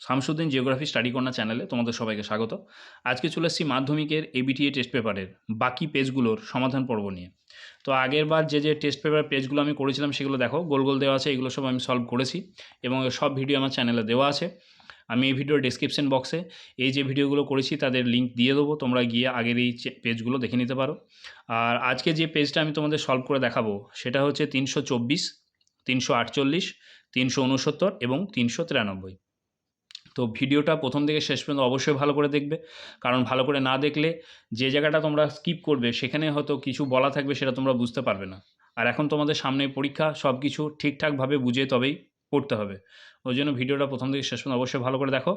Shamsuddin geography study corner চ্যানেলে তোমাদের সবাইকে স্বাগত। আজকে চলে এসেছি মাধ্যমিকের এবিটিএ টেস্ট পেপারের বাকি পেজগুলোর সমাধান পর্ব নিয়ে। তো আগের বার যে যে টেস্ট পেপার পেজগুলো আমি করেছিলাম সেগুলো দেখো, গোল গোল দেওয়া আছে, এগুলো সব আমি সলভ করেছি এবং সব ভিডিও আমার চ্যানেলে দেওয়া আছে। আমি এই ভিডিওর ডিসক্রিপশন বক্সে এই যে ভিডিওগুলো করেছি তাদের লিঙ্ক দিয়ে দেবো, তোমরা গিয়ে আগের এই পেজগুলো দেখে নিতে পারো। আর আজকে যে পেজটা আমি তোমাদের সলভ করে দেখাবো, সেটা হচ্ছে তিনশো চব্বিশ, তিনশো আটচল্লিশ, তিনশো উনসত্তর এবং তিনশো তিরানব্বই। তো ভিডিওটা প্রথম থেকে শেষ পর্যন্ত অবশ্যই ভালো করে দেখবে। কারণ ভালো করে না দেখলে যে জায়গাটা তোমরা স্কিপ করবে, সেখানে হয়তো কিছু বলা থাকবে সেটা তোমরা বুঝতে পারবে না। আর এখন তোমাদের সামনে পরীক্ষা সব কিছু ঠিকঠাকভাবে বুঝে তবেই পড়তে হবে। ওই জন্য ভিডিওটা প্রথম থেকে শেষ পর্যন্ত অবশ্যই ভালো করে দেখো।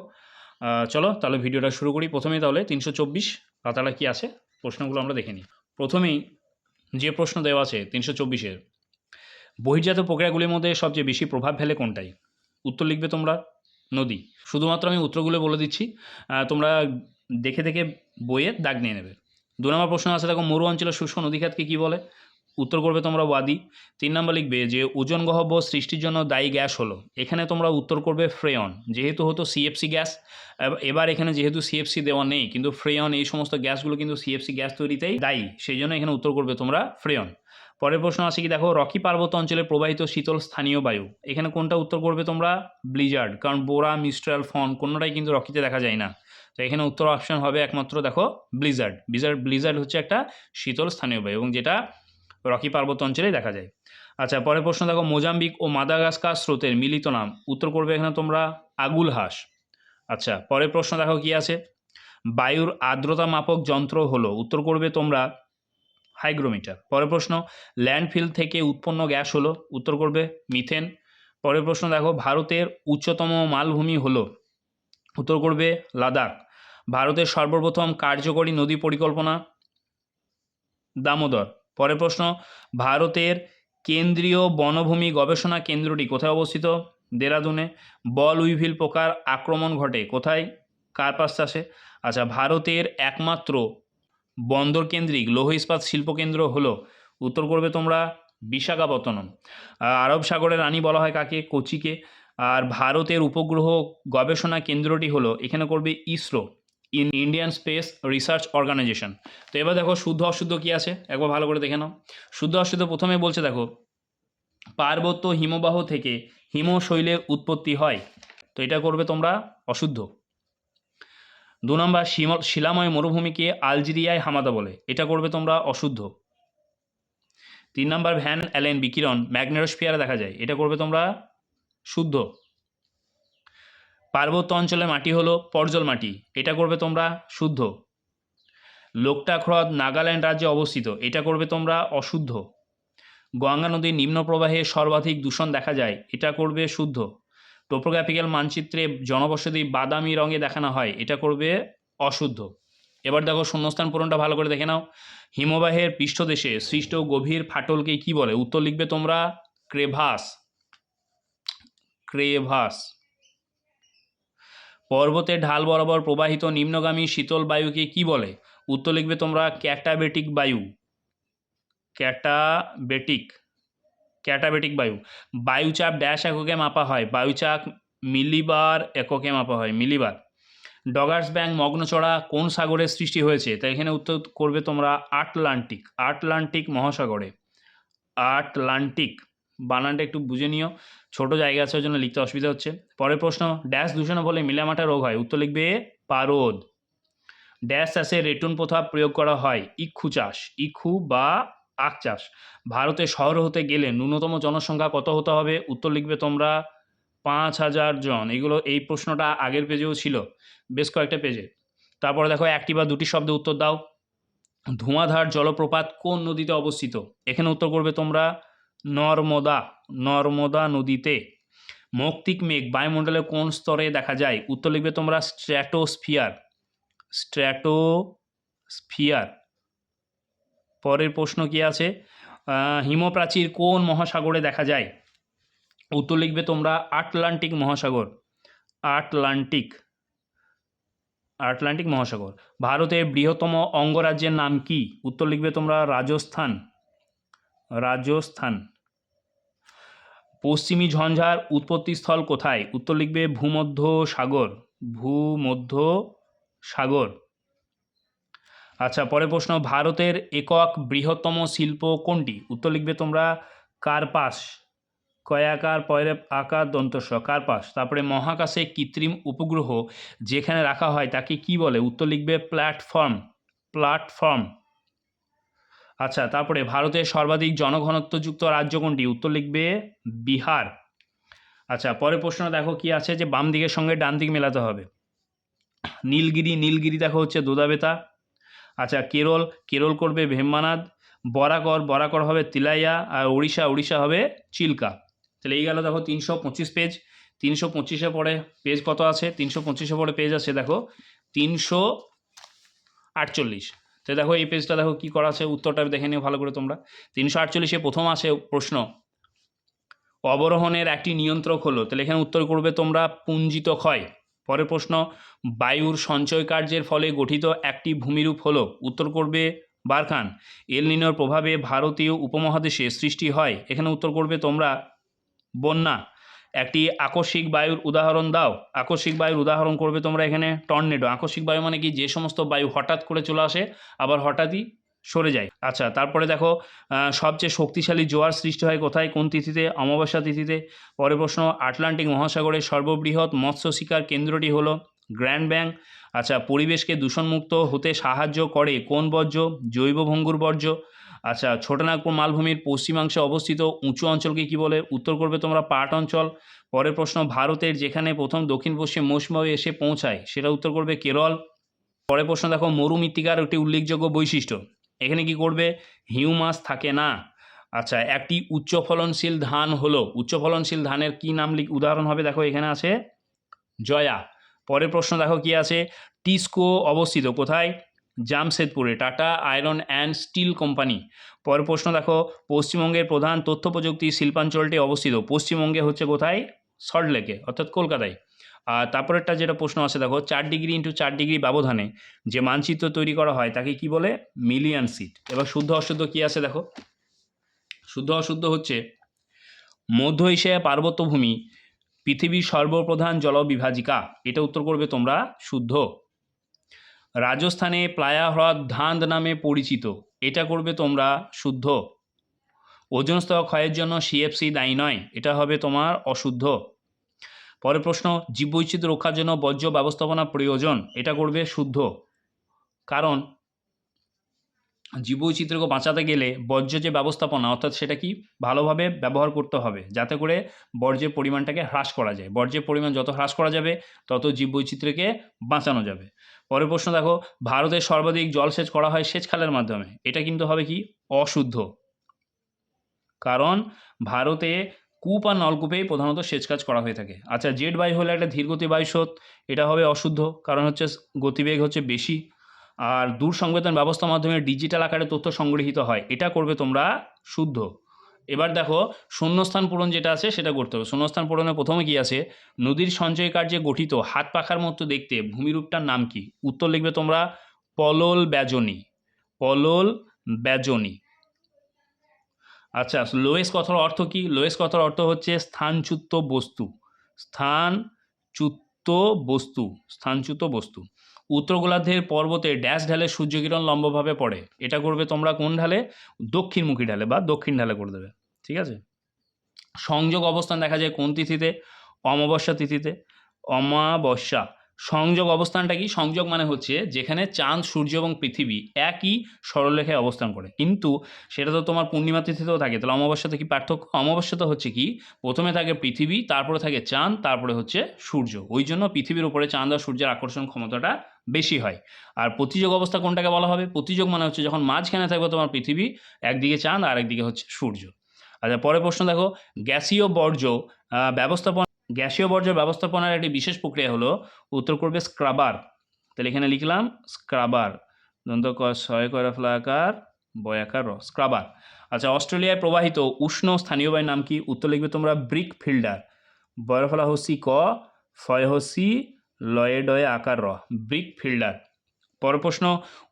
চলো তাহলে ভিডিওটা শুরু করি। প্রথমেই তাহলে তিনশো চব্বিশ পাতাটা কী আছে? প্রশ্নগুলো আমরা দেখে নিই। প্রথমেই যে প্রশ্ন দেওয়া আছে তিনশো চব্বিশের, বহির্জাত প্রক্রিয়াগুলির মধ্যে সবচেয়ে বেশি প্রভাব ফেলে কোনটাই? উত্তর লিখবে তোমরা নদী। শুধুমাত্র আমি উত্তরগুলো বলে দিচ্ছি। তোমরা দেখে দেখে বইয়ে দাগ নিয়ে নেবে। দু নম্বর প্রশ্ন আছে, দেখো, মরু অঞ্চলের শুষ্ক নদীখাতকে কী বলে? উত্তর করবে তোমরা ওয়াদি। তিন নম্বর লিখবে যে, ওজন গহব্বর সৃষ্টির জন্য দায়ী গ্যাস হলো। এখানে তোমরা উত্তর করবে ফ্রেয়ন। যেহেতু হতো সিএফসি গ্যাস এবার এখানে যেহেতু সিএফসি দেওয়া নেই, কিন্তু ফ্রেয়ন এই সমস্ত গ্যাসগুলো কিন্তু সিএফসি গ্যাস তৈরিতেই দায়ী। সেই জন্য এখানে উত্তর করবে তোমরা ফ্রেয়ন। পরের প্রশ্ন আছে কি, দেখো, রকি পার্বত্য অঞ্চলে প্রবাহিত শীতল স্থানীয় বায়ু। এখানে কোনটা উত্তর করবে তোমরা? ব্লিজার্ড, কারণ বোরা, মিস্ট্রাল, ফন কোনোটাই কিন্তু রকিতে দেখা যায় না। তো এখানে উত্তর অপশন হবে একমাত্র, দেখো, ব্লিজার্ড। ব্লিজার্ড ব্লিজার্ড হচ্ছে একটা শীতল স্থানীয় বায়ু এবং যেটা রকি পার্বত্য অঞ্চলেই দেখা যায়। আচ্ছা পরের প্রশ্ন, দেখো, মোজাম্বিক ও মাদাগাস্কার স্রোতের মিলিত নাম। উত্তর করবে এখানে তোমরা আগুল হাঁস। আচ্ছা পরের প্রশ্ন, দেখো, কি আছে? বায়ুর আর্দ্রতা মাপক যন্ত্র হলো। উত্তর করবে তোমরা হাইগ্রোমিটার। পরের প্রশ্ন, ল্যান্ডফিল থেকে উৎপন্ন গ্যাস হলো, উত্তর করবে মিথেন। পরের প্রশ্ন দেখো, ভারতের উচ্চতম মালভূমি হলো, উত্তর করবে লাদাখ। ভারতের সর্বপ্রথম কার্যকরী নদী পরিকল্পনা, দামোদর। পরের প্রশ্ন, ভারতের কেন্দ্রীয় বনভূমি গবেষণা কেন্দ্রটি কোথায় অবস্থিত? দেরাদুনে। বল উইভিল পোকার আক্রমণ ঘটে কোথায়? কার্পাস চাষে। আচ্ছা ভারতের একমাত্র বন্দর কেন্দ্রিক লৌহ ইস্পাত শিল্পকেন্দ্র হলো উত্তর করবে তোমরা বিশাখাপত্তনম। আরব সাগরের রানী বলা হয় কাকে? কোচিকে। আর ভারতের উপগ্রহ গবেষণা কেন্দ্রটি হলো এখানে করবে ISRO, in Indian space research organisation. তো এবার দেখো শুদ্ধ অশুদ্ধ কী আছে? একবার ভালো করে দেখে নাও। শুদ্ধ অশুদ্ধ প্রথমে বলছে দেখো, পার্বত্য হিমবাহ থেকে হিমশৈলের উৎপত্তি হয়। তো এটা করবে তোমরা অশুদ্ধ। দু নম্বর শিলাময় মরুভূমিকে আলজেরিয়ায় হামাদা বলে। এটা করবে তোমরা অশুদ্ধ। তিন নম্বর ভ্যান অ্যালেন বিকিরণ ম্যাগনেরোস্ফিয়ারে দেখা যায়। এটা করবে তোমরা শুদ্ধ। পার্বত্য অঞ্চলের মাটি হলো পর্জল মাটি। এটা করবে তোমরা শুদ্ধ। লোকটাক হ্রদ নাগাল্যান্ড রাজ্যে অবস্থিত। এটা করবে তোমরা অশুদ্ধ। গঙ্গা নদীর নিম্ন প্রবাহে সর্বাধিক দূষণ দেখা যায়। এটা করবে শুদ্ধ। টোপোগ্রাফিক্যাল মানচিত্রে জনবসতি বাদামি রঙে দেখানো হয়। এটা করবে অশুদ্ধ। এবার দেখো শূন্যস্থান পূরণটা ভালো করে দেখে নাও। হিমবাহের পৃষ্ঠদেশে সৃষ্ট গভীর ফাটলকে কি বলে? উত্তর লিখবে তোমরা ক্রেভাস। ক্রেভাস। পর্বতের ঢাল বরাবর প্রবাহিত নিম্নগামী শীতল বায়ুকে কি বলে? উত্তর লিখবে তোমরা ক্যাটাবেটিক বায়ু। ক্যাটাবেটিক। ক্যাটাবেটিক বায়ু। বায়ুচাপ ড্যাশ এককে মাপা হয়। বায়ুচাপ মিলিবার এককে মাপা হয়। মিলিবার ডগার্স ব্যাং মগ্নচড়া কোন সাগরের সৃষ্টি হয়েছে? তাই এখানে উত্তর করবে তোমরা আটলান্টিক আটলান্টিক মহাসাগরে। আটলান্টিক বানানটা একটু বুঝে নিও। ছোট জায়গা আছে জন্য লিখতে অসুবিধা হচ্ছে। পরের প্রশ্ন ড্যাশ দূষণে বলে মিলামাটা রোগ হয়। উত্তর লিখবে পারদ। ড্যাশ চাষে রেটুন প্রথা প্রয়োগ করা হয়। ইক্ষু চাষ। ইক্ষু বা আখ চাষ। ভারতে শহর হতে গেলে ন্যূনতম জনসংখ্যা কত হতে হবে? উত্তর লিখবে তোমরা পাঁচ হাজার জন। এগুলো এই প্রশ্নটা আগের পেজেও ছিল, বেশ কয়েকটা পেজে। তারপরে দেখো একটি বা দুটি শব্দে উত্তর দাও। ধোঁয়াধার জলপ্রপাত কোন নদীতে অবস্থিত? এখানে উত্তর করবে তোমরা নর্মদা নর্মদা নদীতে। মৌক্তিক মেঘ বায়ুমণ্ডলের কোন স্তরে দেখা যায়? উত্তর লিখবে তোমরা স্ট্র্যাটোস্ফিয়ার স্ট্র্যাটোস্ফিয়ার। পরের প্রশ্ন কি আছে? হিমপ্রাচীর কোন মহাসাগরে দেখা যায়? উত্তর লিখবে তোমরা আটলান্টিক মহাসাগর। আটলান্টিক। আটলান্টিক মহাসাগর। ভারতের বৃহত্তম অঙ্গরাজ্যের নাম কি? উত্তর লিখবে তোমরা রাজস্থান। রাজস্থান। পশ্চিমী ঝঞ্ঝার উৎপত্তিস্থল কোথায়? উত্তর লিখবে ভূমধ্য সাগর ভূমধ্য সাগর আচ্ছা পরের প্রশ্ন, ভারতের একক বৃহত্তম শিল্প কোনটি? উত্তর লিখবে তোমরা, কার্পাস। কয়াকার পয়রে আকার, দন্তস্ব। কার্পাস, তারপরে মহাকাশে কৃত্রিম উপগ্রহ যেখানে রাখা হয় তাকে কি বলে? উত্তর লিখবে, প্ল্যাটফর্ম প্ল্যাটফর্ম। আচ্ছা তারপরে ভারতের সর্বাধিক জনঘনত্বযুক্ত রাজ্য কোনটি? উত্তর লিখবে, বিহার। আচ্ছা পরের প্রশ্ন দেখো কি আছে যে বাম দিকের সঙ্গে ডান দিক মেলাতে হবে। নীলগিরি নীলগিরি দেখো হচ্ছে দোদাবেতা আচ্ছা কেরল কেরল করবে ভেম্বানাদ বরাকর বরাকর হবে তিলাইয়া আর উড়িষ্যা উড়িষ্যা হবে চিল্কা। তাহলে এই গেল দেখো তিনশো পঁচিশ পেজ তিনশো পঁচিশে পরে পেজ কত আছে? তিনশো পঁচিশে পরে পেজ আছে দেখো। তিনশো আটচল্লিশ। তো দেখো এই পেজটা দেখো কী করা আছে? উত্তরটা দেখে নিও ভালো করে তোমরা। তিনশো আটচল্লিশে প্রথম আছে প্রশ্ন। অবরোহণের একটি নিয়ন্ত্রক হলো। তাহলে এখানে উত্তর করবে তোমরা পুঞ্জিত ক্ষয়। পরের প্রশ্ন, বায়ুর সঞ্চয় কার্যের ফলে গঠিত একটি ভূমিরূপ হল উত্তর করবে বারখান। এল নিনোর প্রভাবে ভারতীয় উপমহাদেশে সৃষ্টি হয়। এখানে উত্তর করবে তোমরা বন্যা। একটি আকস্মিক বায়ুর উদাহরণ দাও। আকস্মিক বায়ুর উদাহরণ করবে তোমরা এখানে, টর্নেডো। আকস্মিক বায়ু মানে কি? যে সমস্ত বায়ু হঠাৎ করে চলে আসে, আবার হঠাৎই সরে যায়। আচ্ছা তারপরে দেখো সবচেয়ে শক্তিশালী জোয়ার সৃষ্টি হয় কোথায়? কোন তিথিতে? অমাবস্যা তিথিতে? পরের প্রশ্ন, আটলান্টিক মহাসাগরের সর্ববৃহৎ মৎস্য শিকার কেন্দ্রটি হলো গ্র্যান্ড ব্যাংক আচ্ছা পরিবেশকে দূষণমুক্ত হতে সাহায্য করে কোন বর্জ্য? জৈব ভঙ্গুর বর্জ্য। আচ্ছা ছোটনাগপুর মালভূমির পশ্চিমাংশে অবস্থিত উঁচু অঞ্চলকে কি বলে? উত্তর করবে তোমরা পাট অঞ্চল। পরের প্রশ্ন, ভারতের যেখানে প্রথম দক্ষিণ পশ্চিম মৌসুমী এসে পৌঁছায়, সেটা উত্তর করবে কেরল। পরের প্রশ্ন, দেখো, মরুমৃত্তিকার একটি উল্লেখযোগ্য বৈশিষ্ট্য। এখানে কি করবে? হিউমাস থাকে না। আচ্ছা একটি উচ্চ ফলনশীল ধান হলো উচ্চ ফলনশীল ধানের কি নাম লিখ উদাহরণ হবে? দেখো এখানে আছে। জয়া। পরের প্রশ্ন দেখো কি আছে? টিস্কো অবস্থিত কোথায়? জামশেদপুরে, Tata iron and steel company. পরের প্রশ্ন দেখো, পশ্চিমবঙ্গের প্রধান তথ্য প্রযুক্তি শিল্পাঞ্চলটি অবস্থিত। পশ্চিমবঙ্গে হচ্ছে কোথায়? সল্টলেকে, অর্থাৎ কলকাতায়। আর তারপরেরটা যেটা প্রশ্ন আছে দেখো, চার ডিগ্রি ইন্টু চার ডিগ্রি ব্যবধানে যে মানচিত্র তৈরি করা হয়, তাকে কি বলে? Million city. এবার শুদ্ধ অশুদ্ধ কি আছে, দেখো? শুদ্ধ অশুদ্ধ হচ্ছে, মধ্য এশিয়া পার্বত্যভূমি পৃথিবীর সর্বপ্রধান জলবিভাজিকা। এটা উত্তর করবে তোমরা শুদ্ধ। রাজস্থানে প্লায়া হ্রদ ধান্দ নামে পরিচিত। এটা করবে তোমরা শুদ্ধ। ওজন স্তর ক্ষয়ের জন্য সিএফসি দায়ী নয়। এটা হবে তোমার অশুদ্ধ। পরের প্রশ্ন, জীববৈচিত্র্য রক্ষার জন্য বর্জ্য ব্যবস্থাপনা প্রয়োজন, এটা করবে শুদ্ধ। কারণ, জীববৈচিত্র্যকে বাঁচাতে গেলে বর্জ্য যে ব্যবস্থাপনা, অর্থাৎ সেটা কি? ভালোভাবে ব্যবহার করতে হবে, যাতে করে বর্জ্যের পরিমাণটাকে হ্রাস করা যায়। বর্জ্যের পরিমাণ যত হ্রাস করা যাবে, তত জীববৈচিত্র্যকে বাঁচানো যাবে। পরের প্রশ্ন দেখো, ভারতে সর্বাধিক জলসেচ করা হয় সেচ খালের মাধ্যমে। এটা কিন্তু হবে কি? অশুদ্ধ। কারণ, ভারতে কূপ আর নলকূপেই প্রধানত সেচ কাজ করা হয়ে থাকে। আচ্ছা জেট বায়ু হলে একটা ধীরগতি বায়ুস্রোত এটা হবে অশুদ্ধ, কারণ হচ্ছে গতিবেগ হচ্ছে বেশি। আর দূর সংবেদন ব্যবস্থার মাধ্যমে ডিজিটাল আকারে তথ্য সংগৃহীত হয়, এটা করবে তোমরা শুদ্ধ। এবার দেখো, শূন্যস্থান পূরণ যেটা আছে সেটা করতে হবে। শূন্যস্থান পূরণে প্রথমে কি আছে? নদীর সঞ্চয় কার্যে গঠিত হাত পাখার মতো দেখতে ভূমিরূপটার নাম কি? উত্তর লিখবে তোমরা পলল ব্যজনী। পলল ব্যজনী। আচ্ছা লোয়েস কথার অর্থ কি? লোয়েস কথার অর্থ হচ্ছে স্থানচ্যুত বস্তু। স্থানচ্যুত বস্তু স্থানচ্যুত বস্তু। উত্তর গোলার্ধের পর্বতে ড্যাশ ঢালে সূর্যকিরণ লম্বভাবে পড়ে। এটা করবে তোমরা কোন ঢালে? দক্ষিণমুখী ঢালে বা দক্ষিণ ঢালে করে দেবে। ঠিক আছে? সংযোগ অবস্থান দেখা যায় কোন তিথিতে? অমাবস্যা তিথিতে। অমাবস্যা। সংযোগ অবস্থানটা কি? সংযোগ মানে হচ্ছে যেখানে চাঁদ, সূর্য এবং পৃথিবী একই সরলরেখায় অবস্থান করে। কিন্তু সেটা তো তোমার পূর্ণিমা তিথিতেও থাকে, তাহলে অমাবস্যাতে কি পার্থক্য? অমাবস্যাতে হচ্ছে কি, প্রথমে থাকে পৃথিবী, তারপরে থাকে চাঁদ, তারপরে হচ্ছে সূর্য। ওই জন্য পৃথিবীর উপরে চাঁদ আর সূর্যের আকর্ষণ ক্ষমতাটা বেশি হয়। আর প্রতিযোগ অবস্থা কোনটাকে বলা হবে? প্রতিযোগ মানে হচ্ছে যখন মাঝখানে থাকবে তোমার পৃথিবী, একদিকে চাঁদ আর একদিকে হচ্ছে সূর্য। আচ্ছা পরের প্রশ্ন দেখো, গ্যাসীয় বর্জ্য ব্যবস্থাপনা গ্যাসীয় বর্জ্য ব্যবস্থাপনার একটি বিশেষ প্রক্রিয়া হলো উত্তর করবে স্ক্রাবার। তাহলে এখানে লিখলাম স্ক্রাবার। দন্ত ছয় করা ফ্লাকার বয়াকার র স্ক্রাবার। আচ্ছা অস্ট্রেলিয়ায় প্রবাহিত উষ্ণ স্থানীয় বায়ুর নাম কি? উত্তর লিখবে তোমরা ব্রিক ফিল্ডার। বয়ফলা হসি ক ফয় হসি লয়ে ডয়ে আকার র, ব্রিক ফিল্ডার। পর প্রশ্ন,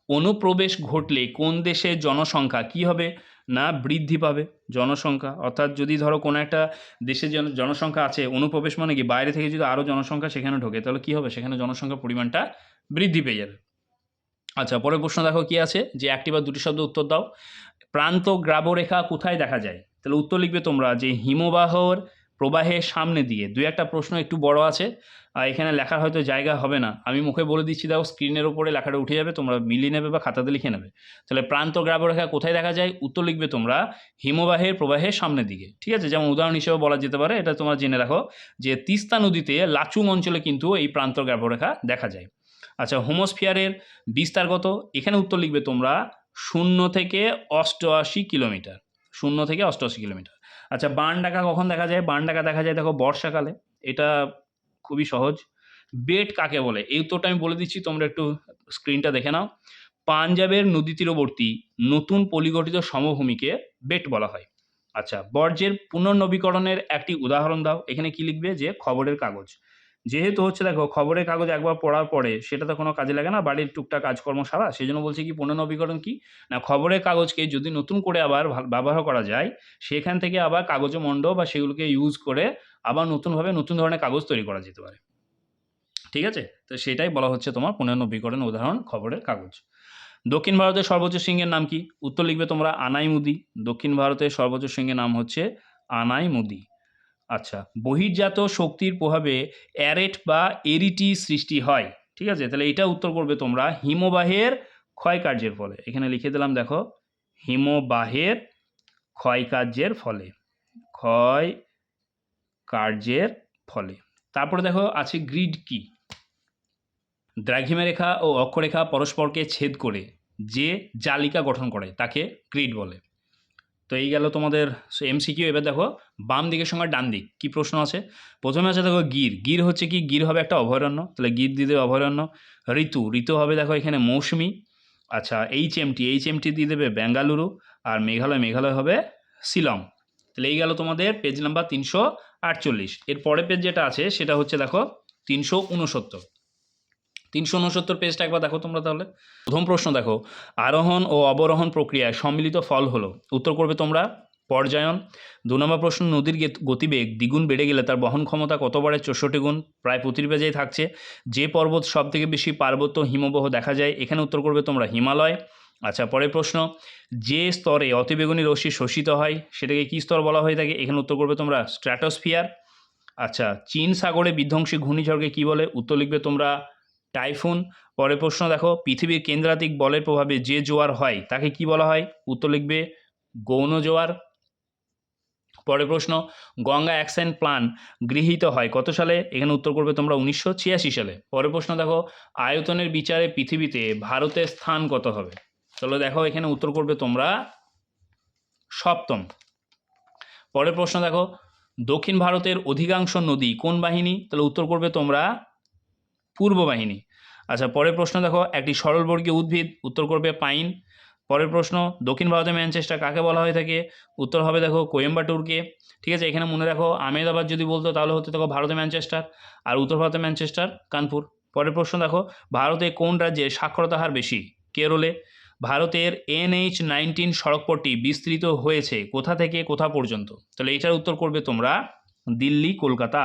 অনুপ্রবেশ ঘটলে কোন দেশের জনসংখ্যা কি হবে? না বৃদ্ধি পাবে জনসংখ্যা। অর্থাৎ যদি ধরো কোনো একটা দেশে জন, জনসংখ্যা আছে, অনুপ্রবেশ মানে কি? বাইরে থেকে যদি আরও জনসংখ্যা সেখানে ঢোকে, তাহলে কী হবে? সেখানে জনসংখ্যার পরিমাণটা বৃদ্ধি পেয়ে যাবে। আচ্ছা পরের প্রশ্ন দেখো কি আছে? যে একটি বা দুটি শব্দ উত্তর দাও। প্রান্ত গ্রাবরেখা কোথায় দেখা যায়? তাহলে উত্তর লিখবে তোমরা যে হিমবাহর প্রবাহের সামনে দিয়ে। দুই একটা প্রশ্ন একটু বড় আছে। আর এখানে লেখার হয়তো জায়গা হবে না। আমি মুখে বলে দিচ্ছি, দেখো, স্ক্রিনের উপরে লেখাটা উঠে যাবে, তোমরা মিলিয়ে নেবে বা খাতাতে লিখে নেবে। তাহলে প্রান্ত গ্রাবরেখা কোথায় দেখা যায়? উত্তর লিখবে তোমরা হিমবাহের প্রবাহের সামনের দিকে। ঠিক আছে? যেমন উদাহরণ হিসেবে বলা যেতে পারে, এটা তোমরা জেনে রাখো যে তিস্তা নদীতে লাচুং অঞ্চলে কিন্তু এই প্রান্ত গ্রাবরেখা দেখা যায়। আচ্ছা হোমোস্ফিয়ারের বিস্তারগত এখানে উত্তর লিখবে তোমরা শূন্য থেকে অষ্টআশি কিলোমিটার। শূন্য থেকে অষ্টআশি কিলোমিটার। আচ্ছা বান ডাকা কখন দেখা যায়? বান ডাকা দেখা যায় দেখো বর্ষাকালে। এটা খুবই সহজ। বেট কাকে বলে? এই উত্তরটা আমি বলে দিচ্ছি, তোমরা একটু স্ক্রিনটা দেখে নাও। পাঞ্জাবের নদী তীরবর্তী নতুন পলিগঠিত সমভূমিকে বেট বলা হয়। আচ্ছা বর্জ্যের পুনর্নবীকরণের একটি উদাহরণ দাও। এখানে কি লিখবে? যে খবরের কাগজ। যেহেতু হচ্ছে দেখো খবরের কাগজ একবার পড়ার পরে সেটা তো কোনো কাজে লাগে না, বাড়ির টুকটাক কাজকর্ম সারা সেই জন্য বলছি কি পুনর্নবীকরণ কি? না, খবরের কাগজকে যদি নতুন করে আবার ব্যবহার করা যায়, সেখান থেকে আবার কাগজ মণ্ড বা সেগুলোকে ইউজ করে আবার নতুনভাবে নতুন ধরনের কাগজ তৈরি করা যেতে পারে। ঠিক আছে? তো সেটাই বলা হচ্ছে তোমার পুনর্নবীকরণ উদাহরণ খবরের কাগজ। দক্ষিণ ভারতের সর্বোচ্চ সিংহের নাম কি? উত্তর লিখবে তোমরা আনাই মুদি দক্ষিণ ভারতের সর্বোচ্চ সিংহের নাম হচ্ছে আনাইমুদি। আচ্ছা বহির্জাত শক্তির প্রভাবে অ্যারেট বা এরিটি সৃষ্টি হয়, ঠিক আছে? তাহলে এটা উত্তর করবে তোমরা, হিমবাহের ক্ষয়কার্যের ফলে। এখানে লিখে দিলাম, দেখো, হিমবাহের ক্ষয়কার্যের ফলে ক্ষয় কার্যের ফলে। তারপরে দেখো, আছে গ্রিড কি? দ্রাঘিমা রেখা ও অক্ষরেখা পরস্পরকে ছেদ করে যে জালিকা গঠন করে, তাকে গ্রিড বলে। তো এই গেল তোমাদের এমসিকিউ এবার দেখো, বাম দিকের সঙ্গে ডান দিক, কি প্রশ্ন আছে? প্রথমে আছে দেখো গির গির হচ্ছে কি, গির হবে একটা অভয়ারণ্য, তাহলে গির দিয়ে দেবে অভয়ারণ্য। ঋতু ঋতু হবে দেখো এখানে মৌসুমি আচ্ছা এইচ এমটি এইচ এমটি দিয়ে দেবে বেঙ্গালুরু, আর মেঘালয় মেঘালয় হবে শিলং। তাহলে এই গেল তোমাদের পেজ নাম্বার তিনশো আটচল্লিশ। এর পরের পেজ যেটা আছে, সেটা হচ্ছে দেখো তিনশো উনসত্তর। তিনশো উনসত্তর পেজটা একবার দেখো তোমরা তাহলে। প্রথম প্রশ্ন দেখো, আরোহণ ও অবরোহণ প্রক্রিয়ায় সম্মিলিত ফল হলো। উত্তর করবে তোমরা, পর্যায়ন। দু নম্বর প্রশ্ন, নদীর গেত- গতিবেগ দ্বিগুণ বেড়ে গেলে তার বহন ক্ষমতা কত বাড়ে? চৌষট্টি গুণ, প্রায় প্রতিটি পেজেই থাকছে। যে পর্বত সব থেকে বেশি পার্বত্য হিমবাহ দেখা যায়, এখানে উত্তর করবে তোমরা, হিমালয়। আচ্ছা পরের প্রশ্ন, যে স্তরে অতিবেগুনি রশ্মি শোষিত হয়, সেটাকে কী স্তর বলা হয়ে থাকে? এখানে উত্তর করবে তোমরা, স্ট্র্যাটোস্ফিয়ার। আচ্ছা চীন সাগরে বিধ্বংসী ঘূর্ণিঝড়কে কী বলে? উত্তর লিখবে তোমরা টাইফুন। পরের প্রশ্ন দেখো, পৃথিবীর কেন্দ্রাতিক বলের প্রভাবে যে জোয়ার হয়, তাকে কি বলা হয়? উত্তর লিখবে, গৌণ জোয়ার। পরের প্রশ্ন, গঙ্গা অ্যাকশন প্ল্যান গৃহীত হয় কত সালে? এখানে উত্তর করবে তোমরা উনিশশো ছিয়াশি সালে। পরের প্রশ্ন দেখো, আয়তনের বিচারে পৃথিবীতে ভারতের স্থান কত হবে? চলো দেখো, এখানে উত্তর করবে তোমরা সপ্তম। পরের প্রশ্ন দেখো, দক্ষিণ ভারতের অধিকাংশ নদী কোন বাহিনী? তাহলে উত্তর করবে তোমরা পূর্ব বাহিনী আচ্ছা পরের প্রশ্ন দেখো, একটি সরলবর্গীয় উদ্ভিদ, উত্তর করবে পাইন। পরের প্রশ্ন, দক্ষিণ ভারতের ম্যানচেস্টার কাকে বলা হয়ে থাকে? উত্তর হবে দেখো, কোয়েম্বাটুরকে। ঠিক আছে, এখানে মনে রাখো, আহমেদাবাদ যদি বলতো, তাহলে হতে দেখো ভারতের ম্যানচেস্টার, আর উত্তর ভারতের ম্যানচেস্টার কানপুর। পরের প্রশ্ন দেখো, ভারতে কোন রাজ্যে সাক্ষরতা হার বেশি? কেরলে, ভারতের এনএইচ নাইনটিন সড়কপথটি বিস্তৃত হয়েছে কোথা থেকে, কোথা পর্যন্ত? তাহলে এটার উত্তর করবে তোমরা দিল্লি, কলকাতা।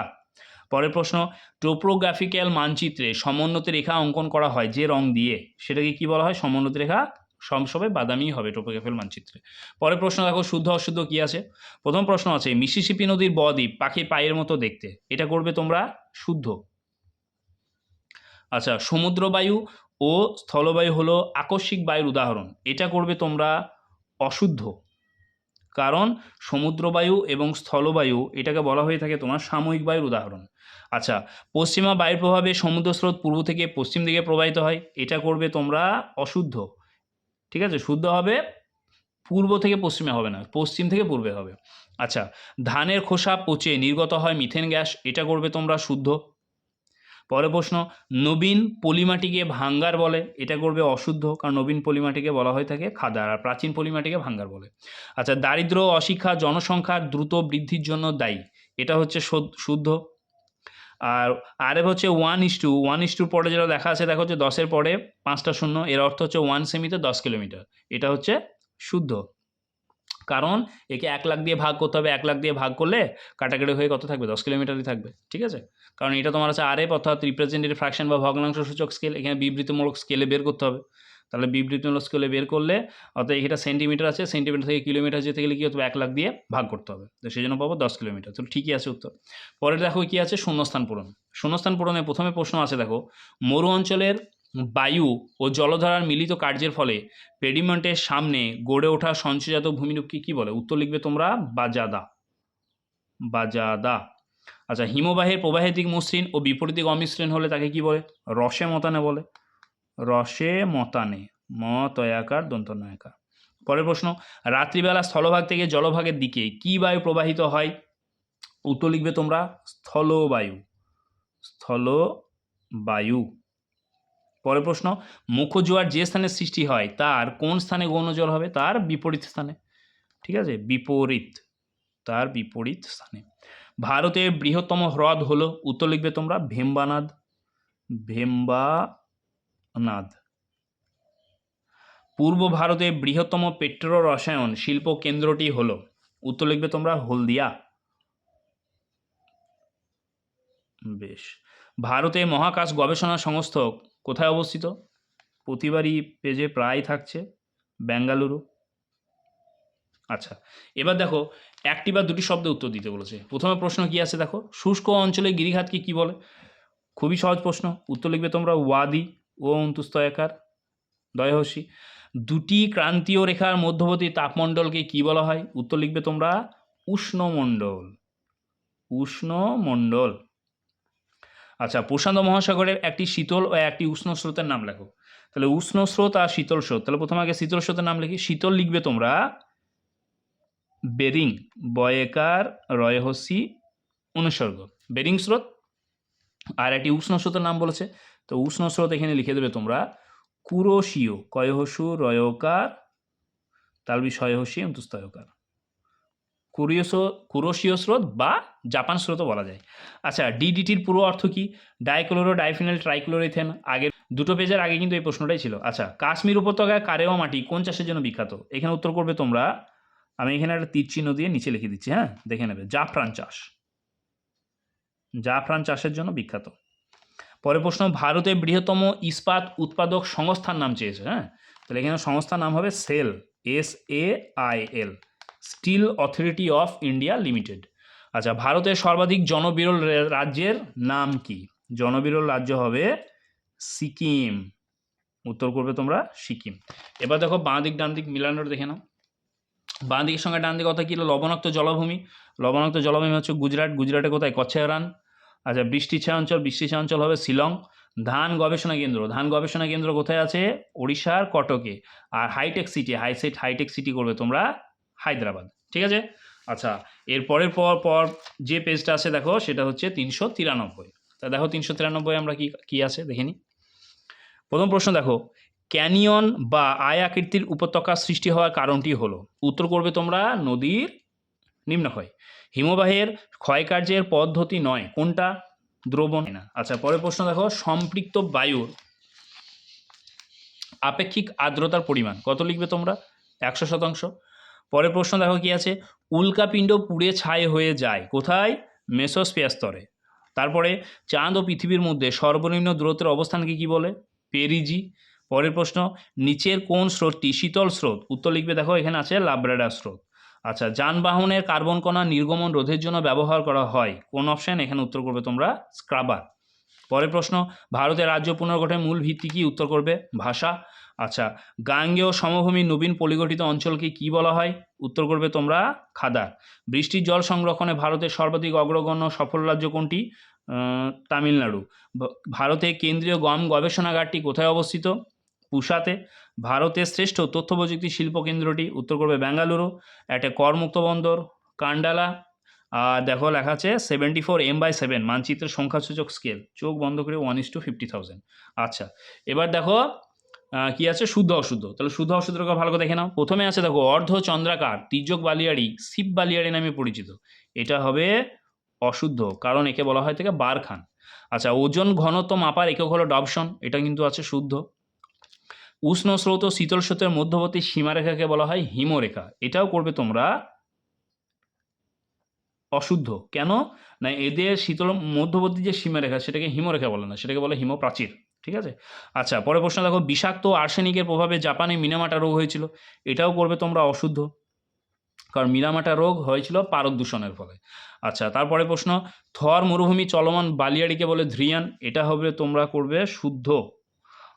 পরের প্রশ্ন টোপোগ্রাফিক্যাল মানচিত্রে সমোন্নতি রেখা অঙ্কন করা হয় যে রং দিয়ে? সেটাকে কি বলা হয়? সমোন্নতি রেখা সবসময় বাদামি হবে টোপোগ্রাফিক্যাল মানচিত্রে। পরের প্রশ্ন দেখো, শুদ্ধ অশুদ্ধ কি আছে? প্রথম প্রশ্ন আছে, মিসিসিপি নদীর বদ্বীপ পাখির পায়ের মতো দেখতে। এটা করবে তোমরা শুদ্ধ। আচ্ছা সমুদ্রবায়ু ও স্থলবায়ু হলো আকস্মিক বায়ুর উদাহরণ। এটা করবে তোমরা অশুদ্ধ। কারণ সমুদ্রবায়ু এবং স্থলবায়ু, এটাকে বলা হয়ে থাকে তোমার সাময়িক বায়ুর উদাহরণ। আচ্ছা পশ্চিমা বায়ুর প্রভাবে সমুদ্র স্রোত পূর্ব থেকে পশ্চিম দিকে প্রবাহিত হয়, এটা করবে তোমরা অশুদ্ধ। ঠিক আছে? শুদ্ধ হবে পূর্ব থেকে পশ্চিমে হবে না, পশ্চিম থেকে পূর্বে হবে। আচ্ছা ধানের খোসা পচে নির্গত হয় মিথেন গ্যাস, এটা করবে তোমরা শুদ্ধ। পরের প্রশ্ন, নবীন পলিমাটিকে ভাঙ্গার বলে, এটা করবে অশুদ্ধ, কারণ নবীন পলিমাটিকে বলা হয়ে থাকে খাদার, আর প্রাচীন পলিমাটিকে ভাঙ্গার বলে। আচ্ছা দারিদ্র অশিক্ষা জনসংখ্যার দ্রুত বৃদ্ধির জন্য দায়ী, এটা হচ্ছে শুদ্ধ। আর আরেক হচ্ছে one is to one is টুর পরে যেটা দেখা আছে, দেখা হচ্ছে দশের পরে পাঁচটা শূন্য, এর অর্থ হচ্ছে ওয়ান সেমিতে দশ কিলোমিটার, এটা হচ্ছে শুদ্ধ। কারণ একে এক লাখ দিয়ে ভাগ করতে হবে, এক লাখ দিয়ে ভাগ করলে কাটাকাটি হয়ে কত থাকবে? দশ কিলোমিটারই থাকবে, ঠিক আছে? কারণ এটা তোমার আছে আর এফ অর্থাৎ রিপ্রেজেন্টেটিভ ফ্র্যাকশন বা ভগ্নাংশ সূচক স্কেল এখানে বিবৃতিমূলক স্কেলে বের করতে হবে। তাহলে বিবৃতিমূলক স্কেলে বের করলে অর্থাৎ এটা সেন্টিমিটার আছে সেন্টিমিটার থেকে কিলোমিটার যেতে গেলে কী হতে এক লাখ দিয়ে ভাগ করতে হবে। তো সেই জন্য পাবো দশ কিলোমিটার তো ঠিকই আছে উত্তর। পরে দেখো কী আছে? শূন্যস্থান পূরণ। শূন্যস্থান পূরণে প্রথমে প্রশ্ন আছে, দেখো, মরু অঞ্চলের বায়ু ও জলধারার মিলিত কার্যের ফলে পেডিমেন্টের সামনে গড়ে ওঠা সঞ্চয়জাত ভূমিরূপকে কী বলে? উত্তর লিখবে তোমরা বাজাদা। বাজাদা। আচ্ছা হিমবাহের প্রবাহের দিক মসৃণ ও বিপরীত দিক অমসৃণ হলে তাকে কি বলে? রসে মতানে বলে। রসে মতানে। ম তয়াকার, দন্ত নয়াকার। পরের প্রশ্ন, রাত্রিবেলা স্থলভাগ থেকে জলভাগের দিকে কি বায়ু প্রবাহিত হয়? উত্তর লিখবে তোমরা স্থলবায়ু। স্থলবায়ু। পরের প্রশ্ন মুখ্য জোয়ার যে স্থানে সৃষ্টি হয়, তার কোন স্থানে গৌণ জল হবে? তার বিপরীত স্থানে। ঠিক আছে? বিপরীত। তার বিপরীত স্থানে। ভারতের বৃহত্তম হ্রদ হলো, উত্তর লিখবে তোমরা, ভেম্বানাদ। ভেম্বানাদ। পূর্ব ভারতের বৃহত্তম পেট্রো রসায়ন শিল্প কেন্দ্রটি হলো, উত্তর লিখবে তোমরা, হলদিয়া। বেশ। ভারতে মহাকাশ গবেষণা সংস্থা কোথায় অবস্থিত? প্রতিবারই পেজে প্রায় থাকছে, বেঙ্গালুরু। আচ্ছা এবার দেখো, একটি বা দুটি শব্দে উত্তর দিতে বলেছে। প্রথমে প্রশ্ন কি আছে দেখো? শুষ্ক অঞ্চলে গিরিখাতকে কি বলে? খুবই সহজ প্রশ্ন। উত্তর লিখবে তোমরা ওয়াদি ও অন্তুস্তয়াকার, দয়হসী। দুটি ক্রান্তীয় রেখার মধ্যবর্তী তাপমণ্ডলকে কি বলা হয়? উত্তর লিখবে তোমরা উষ্ণমণ্ডল। উষ্ণমণ্ডল। আচ্ছা প্রশান্ত মহাসাগরের একটি শীতল ও একটি উষ্ণ স্রোতের নাম লেখো। তাহলে উষ্ণ স্রোত আর শীতল স্রোত, তাহলে প্রথমে আগে শীতল স্রোতের নাম লিখি। শীতল লিখবে তোমরা বেরিং, বয়েকার রয়হসি অনুসর্গ। বেরিং স্রোত আর একটি উষ্ণ স্রোতের নাম বলেছে। তো উষ্ণ স্রোত এখানে লিখে দেবে তোমরা কুরোশীয়, কয়হসু রয়কার তালবি শয়হসি অন্তুস্তয়কার কুরিয়সো কুরোশীয় স্রোত বা জাপান স্রোতও বলা যায়। আচ্ছা ডিডিটির পুরো অর্থ কি? ডাইক্লোরো ডাইফিনাল ট্রাইক্লোরিথেন আগের দুটো পেজের আগে কিন্তু এই প্রশ্নটাই ছিল। আচ্ছা কাশ্মীর উপত্যকায় কারেওয়া মাটি কোন চাষের জন্য বিখ্যাত? এখানে উত্তর করবে তোমরা, আমি এখানে একটা তীর চিহ্ন দিয়ে নিচে লিখে দিচ্ছি হ্যাঁ? দেখে নেবে। জাফরান চাষ। জাফরান চাষের জন্য বিখ্যাত। পরের প্রশ্ন ভারতের বৃহত্তম ইস্পাত উৎপাদক সংস্থার নাম চেয়েছে হ্যাঁ? তাহলে এখানে সংস্থার নাম হবে SAIL S A I L steel authority of India limited. আচ্ছা ভারতের সর্বাধিক জনবিরল রাজ্যের নাম কি? জনবিরল রাজ্য হবে সিকিম। উত্তর করবে তোমরা সিকিম। এবার দেখো বাঁ দিক, ডান দিক মিলানোর দেখে নাও। বাঁ দিকের সঙ্গে ডান দিকে কথা কী লবণাক্ত জলাভূমি। লবণাক্ত জলভূমি হচ্ছে গুজরাট। গুজরাটে কোথায়? কচ্ছারান আচ্ছা বৃষ্টি ছায়া অঞ্চল বৃষ্টি ছায়া অঞ্চল হবে শিলং। ধান গবেষণা কেন্দ্র। ধান গবেষণা কেন্দ্র কোথায় আছে? ওড়িশার কটকে। আর হাইটেক সিটি হাইসেট হাইটেক সিটি করবে তোমরা হায়দ্রাবাদ, ঠিক আছে? আচ্ছা এরপরের পর পর যে পেজটা আছে দেখো, সেটা হচ্ছে তিনশো তিরানব্বই। তা দেখো তিনশো তিরানব্বই আমরা কি কি আছে? দেখে নিই প্রথম প্রশ্ন দেখো, ক্যানিয়ন বা আয় আকৃতির উপত্যকা সৃষ্টি হওয়ার কারণটি হলো, উত্তর করবে তোমরা নদীর নিম্নক্ষয়। হিমবাহের ক্ষয়কার্যের পদ্ধতি নয়, কোনটা? দ্রবণ। না আচ্ছা পরের প্রশ্ন দেখো, সম্পৃক্ত বায়ুর আপেক্ষিক আর্দ্রতার পরিমাণ, কত লিখবে তোমরা? একশো শতাংশ। পরের প্রশ্ন দেখো কি আছে? উল্কাপিণ্ড পুড়ে ছাই হয়ে যায়, কোথায়? মেসোস্ফিয়ার স্তরে। তারপরে চাঁদ ও পৃথিবীর মধ্যে সর্বনিম্ন দূরত্বের অবস্থানকে কি বলে? পেরিজি। পরের প্রশ্ন, নিচের কোন স্রোতটি শীতল স্রোত? উত্তর লিখবে দেখো, এখানে আছে লাব্রাডার স্রোত। আচ্ছা যানবাহনের কার্বন কণা নির্গমন রোধের জন্য ব্যবহার করা হয়। কোন অপশন এখানে উত্তর করবে তোমরা স্ক্রাবার। পরের প্রশ্ন, ভারতের রাজ্য পুনর্গঠনের মূল ভিত্তি কি? উত্তর করবে ভাষা। আচ্ছা গাঙ্গেয় সমভূমি নবীন পলিগঠিত অঞ্চলকে কি বলা হয়? উত্তর করবে তোমরা খাদার। বৃষ্টির জল সংরক্ষণে ভারতের সর্বাধিক অগ্রগণ্য সফল রাজ্য কোনটি? তামিলনাড়ু। ভারতে কেন্দ্রীয় গম গবেষণাগারটি কোথায় অবস্থিত? পুসাতে ভারতের শ্রেষ্ঠ তথ্য প্রযুক্তি শিল্প কেন্দ্রটি, উত্তর করবে বেঙ্গালুরু একটা করমুক্ত বন্দর, কান্ডালা। আর দেখো লেখা আছে seventy four M by seven মানচিত্রের সংখ্যাসূচক স্কেল চোখ বন্ধ করে one is to fifty thousand আচ্ছা এবার দেখো কি আছে? শুদ্ধ অশুদ্ধ। তাহলে শুদ্ধ অশুদ্ধকে ভালো করে দেখে নাও। প্রথমে আছে দেখো, অর্ধ চন্দ্রাকার, তির্যক বালিয়াড়ি, শিব বালিয়াড়ি নামে পরিচিত। এটা হবে অশুদ্ধ, কারণ একে বলা হয় থেকে বারখান। আচ্ছা ওজন ঘনত্ব মাপার একক হলো ডবসন এটা কিন্তু আছে শুদ্ধ। উষ্ণ স্রোত ও শীতল স্রোতের মধ্যবর্তী সীমারেখাকে বলা হয় হিমরেখা। এটাও করবে তোমরা অশুদ্ধ। কেন? না, এদের শীতল মধ্যবর্তী যে সীমারেখা, সেটাকে হিমরেখা বলে না, সেটাকে বলে হিমপ্রাচীর। ঠিক আছে? আচ্ছা পরের প্রশ্ন দেখো, বিষাক্ত আর্সেনিকের প্রভাবে জাপানে মিনামাটা রোগ হয়েছিল। এটাও করবে তোমরা অশুদ্ধ। কারণ মিনামাটা রোগ হয়েছিল পারদ দূষণের ফলে। আচ্ছা তারপরে প্রশ্ন, থর মরুভূমি চলমান বালিয়াড়িকে বলে ধ্রিয়ান এটা হবে তোমরা করবে শুদ্ধ।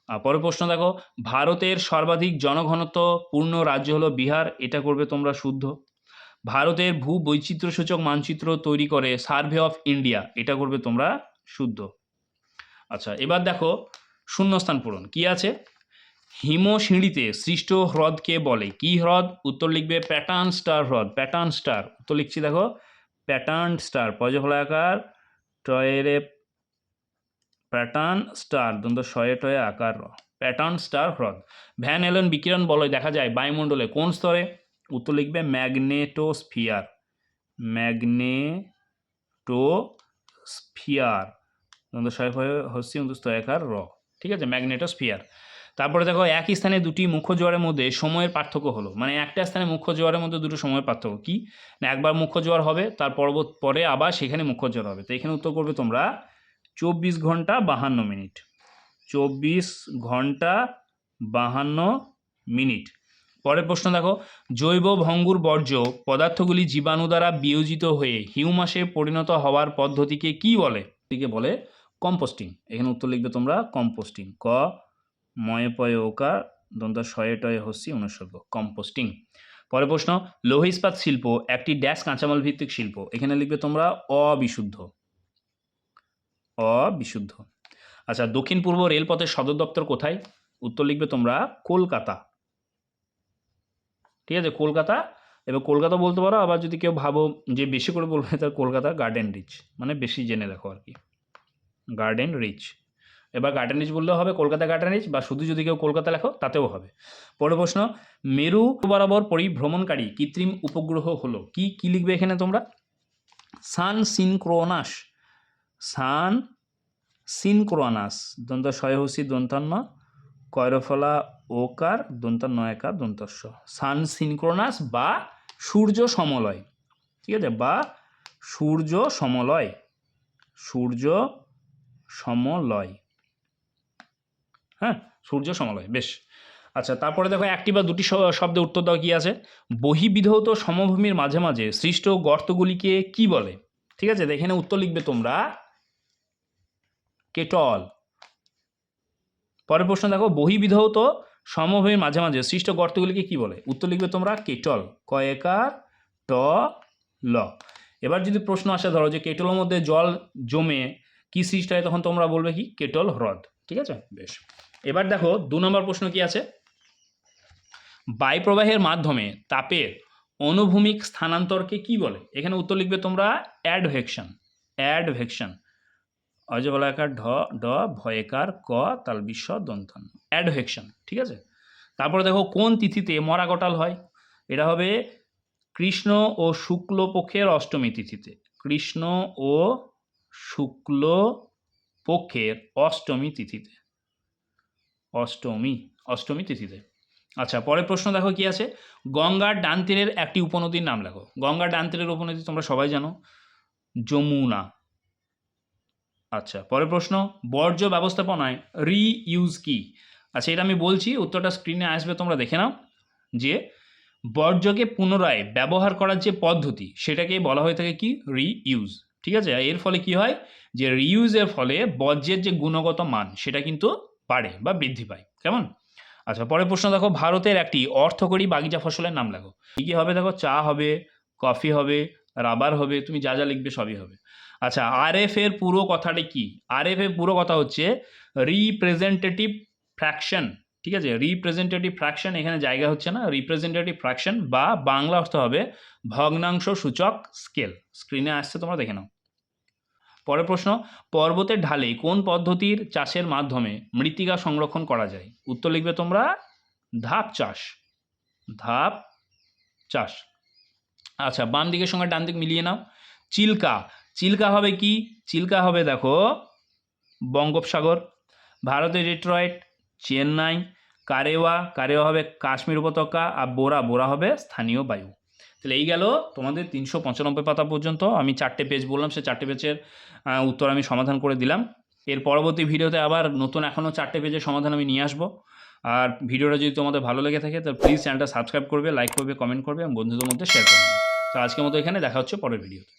আর পরের প্রশ্ন দেখো, ভারতের সর্বাধিক জনঘনত্ব পূর্ণ রাজ্য হলো বিহার, এটা করবে তোমরা শুদ্ধ। ভারতের ভূ বৈচিত্র্যসূচক মানচিত্র তৈরি করে সার্ভে অফ ইন্ডিয়া এটা করবে তোমরা শুদ্ধ। আচ্ছা এবার দেখো শূন্যস্থান পূরণ। কি আছে? হিম সিঁড়িতে সৃষ্ট হ্রদকে বলে? কি হ্রদ? উত্তর লিখবে প্যাটার্ন স্টার হ্রদ। প্যাটার্ন স্টার, উত্তর লিখছি দেখো। প্যাটার্ন স্টার পজফলাকার টয়েরে প্যাটার্ন স্টার দন্ত শয়ে টয়ে আকার প্যাটার্ন স্টার হ্রদ। ভ্যান এলন বিকিরণ বলয়, দেখা যায় বায়ুমণ্ডলে কোন স্তরে? উত্তর লিখবে ম্যাগনেটোস্ফিয়ার। ম্যাগনেটোস্ফিয়ার। শয়ে ফয়ে হস্যি অন্তস্থ একার র। ঠিক আছে? ম্যাগনেটোস্ফিয়ার তারপরে দেখো, একই স্থানে দুটি মুখ্য জোয়ারের মধ্যে সময়ের পার্থক্য হলো। মানে একটা স্থানে মুখ্য জোয়ারের মধ্যে দুটো সময়ের পার্থক্য। কি? না, একবার মুখ্য জোয়ার হবে, তার পরবর্ত পরে আবার সেখানে মুখ্য জোয়ার হবে। তো এখানে উত্তর করবে তোমরা চব্বিশ ঘণ্টা বাহান্ন মিনিট। চব্বিশ ঘণ্টা বাহান্ন মিনিট। পরের প্রশ্ন দেখো, জৈব ভঙ্গুর বর্জ্য পদার্থগুলি জীবাণু দ্বারা বিয়োজিত হয়ে হিউমাসে পরিণত হওয়ার পদ্ধতিকে কি বলে? বলে কম্পোস্টিং। এখানে উত্তর লিখবে তোমরা কম্পোস্টিং। ক, ময়ে পয়ে ওকার দন্ত শয়ে টয়ে হস্যি অনুসর্গ। কম্পোস্টিং। পরের প্রশ্ন লৌহ ইস্পাত শিল্প একটি ড্যাশ কাঁচামাল ভিত্তিক শিল্প। এখানে লিখবে তোমরা অবিশুদ্ধ। অবিশুদ্ধ। আচ্ছা দক্ষিণ পূর্ব রেলপথের সদর দপ্তর কোথায়? উত্তর লিখবে তোমরা কলকাতা। ঠিক আছে, কলকাতা। এবার কলকাতা বলতে পারো, আবার যদি কেউ ভাবো যে বেশি করে বলবে তার কলকাতা গার্ডেন রিচ মানে বেশি জেনে রাখো আর কি। গার্ডেন রিচ এবার গার্ডেন রিচ বললেও হবে, কলকাতা গার্ডেন রিচ বা শুধু যদি কেউ কলকাতা লেখো, তাতেও হবে। পরের প্রশ্ন, মেরু বরাবর পরিভ্রমণকারী কৃত্রিম উপগ্রহ হলো। কি কি লিখবে এখানে তোমরা? সান সিনক্রোনাস সান সিনক্রোনাস দন্ত শয়হসি দন্তান্ন কয়রফলা ওকার দন্তান্ন একার দন্তস্ব সান সিনক্রোনাস বা সূর্য সমলয়। ঠিক আছে? বা সূর্য সমলয়। সূর্য সমলয়। হ্যাঁ সূর্য সমলয়, বেশ। আচ্ছা তারপরে দেখো একটি বা দুটি শব্দে উত্তর দাও কি আছে? বহিবিধৌত সমভূমির মাঝে মাঝে সৃষ্ট গর্তগুলিকে কি বলে? ঠিক আছে, এখানে উত্তর লিখবে তোমরা কেটল। পরের প্রশ্ন দেখো, বহিবিধৌত সমভূমির মাঝে মাঝে সৃষ্ট গর্তগুলিকে কি বলে? উত্তর লিখবে তোমরা কেটল, কয়েকার ট ল এবার যদি প্রশ্ন আসে, ধরো যে কেটলের মধ্যে জল জমে কি সৃষ্টি হয় তখন তোমরা বলবে কি? কেটল হ্রদ ঠিক আছে? বেশ। এবার দেখো দু নম্বর প্রশ্ন কি আছে? বায়ুপ্রবাহের মাধ্যমে তাপের অনুভূমিক স্থানান্তরকে কি বলে? এখানে উত্তর লিখবে তোমরা অ্যাডভেকশন অ্যাডভেকশন অজবলাকার ঢ ড ভয়কার ক তাল বিশ্ব দন্তান অ্যাডভেকশন ঠিক আছে? তারপরে দেখো কোন তিথিতে মরা গটাল হয়? এটা হবে কৃষ্ণ ও শুক্ল পক্ষের অষ্টমী তিথিতে। কৃষ্ণ ও শুক্ল পক্ষের অষ্টমী তিথিতে। অষ্টমী অষ্টমী তিথিতে। আচ্ছা পরের প্রশ্ন দেখো কি আছে? গঙ্গার ডান তীরের একটি উপনদীর নাম লেখো। গঙ্গার ডান তীরের উপনদী তোমরা সবাই জানো। যমুনা। আচ্ছা পরের প্রশ্ন, বর্জ্য ব্যবস্থাপনায় রি ইউজ কি? আচ্ছা এটা আমি বলছি, উত্তরটা স্ক্রিনে আসবে, তোমরা দেখে নাও, যে বর্জ্যকে পুনরায় ব্যবহার করার যে পদ্ধতি, সেটাকে বলা হয়ে থাকে কি? রি ইউজ ঠিক আছে? এর ফলে কি হয়? যে রিউজের ফলে বর্জ্যের যে গুণগত মান, সেটা কিন্তু বাড়ে বা বৃদ্ধি পায়। কেমন? আচ্ছা পরের প্রশ্ন দেখো, ভারতের একটি অর্থকরী বাগিচা ফসলের নাম লেখো। কী কী হবে দেখো? চা হবে, কফি হবে, রাবার হবে, তুমি যা যা লিখবে সবই হবে। আচ্ছা আরএফ এর পুরো কথাটি কি? আরএফ এর পুরো কথা হচ্ছে রিপ্রেজেন্টেটিভ ফ্র্যাকশন ঠিক আছে? রিপ্রেজেন্টেটিভ ফ্র্যাকশন এখানে জায়গা হচ্ছে না। রিপ্রেজেন্টেটিভ ফ্র্যাকশন বা বাংলা অর্থ হবে ভগ্নাংশ সূচক স্কেল স্ক্রিনে আসছে, তোমরা দেখে নাও। পরের প্রশ্ন, পর্বতের ঢালে কোন পদ্ধতির চাষের মাধ্যমে মৃত্তিকা সংরক্ষণ করা যায়? উত্তর লিখবে তোমরা, ধাপ চাষ। ধাপ চাষ। আচ্ছা বাম দিকের সঙ্গে ডান দিক মিলিয়ে নাও। চিল্কা। চিল্কা হবে কি? চিল্কা হবে দেখো, বঙ্গোপসাগর। ভারতের ডেট্রয়েট, চেন্নাই। কারেওয়া। কারেওয়া হবে কাশ্মীর উপত্যকা। আর বোরা বোরা হবে স্থানীয় বায়ু। তাহলে এই গেল তোমাদের তিনশো পঁচানব্বই পাতা পর্যন্ত। আমি চারটে পেজ বললাম, সে চারটে পেজের উত্তর আমি সমাধান করে দিলাম। এর পরবর্তী ভিডিওতে আবার নতুন এখনও চারটে পেজের সমাধান আমি নিয়ে আসব। আর ভিডিওটা যদি তোমাদের ভালো লেগে থাকে, তাহলে প্লিজ চ্যানেলটা সাবস্ক্রাইব করবে লাইক করবে কমেন্ট করবে এবং বন্ধুদের মধ্যে শেয়ার করবে। তো আজকের মতো এখানে দেখা হচ্ছে পরের ভিডিওতে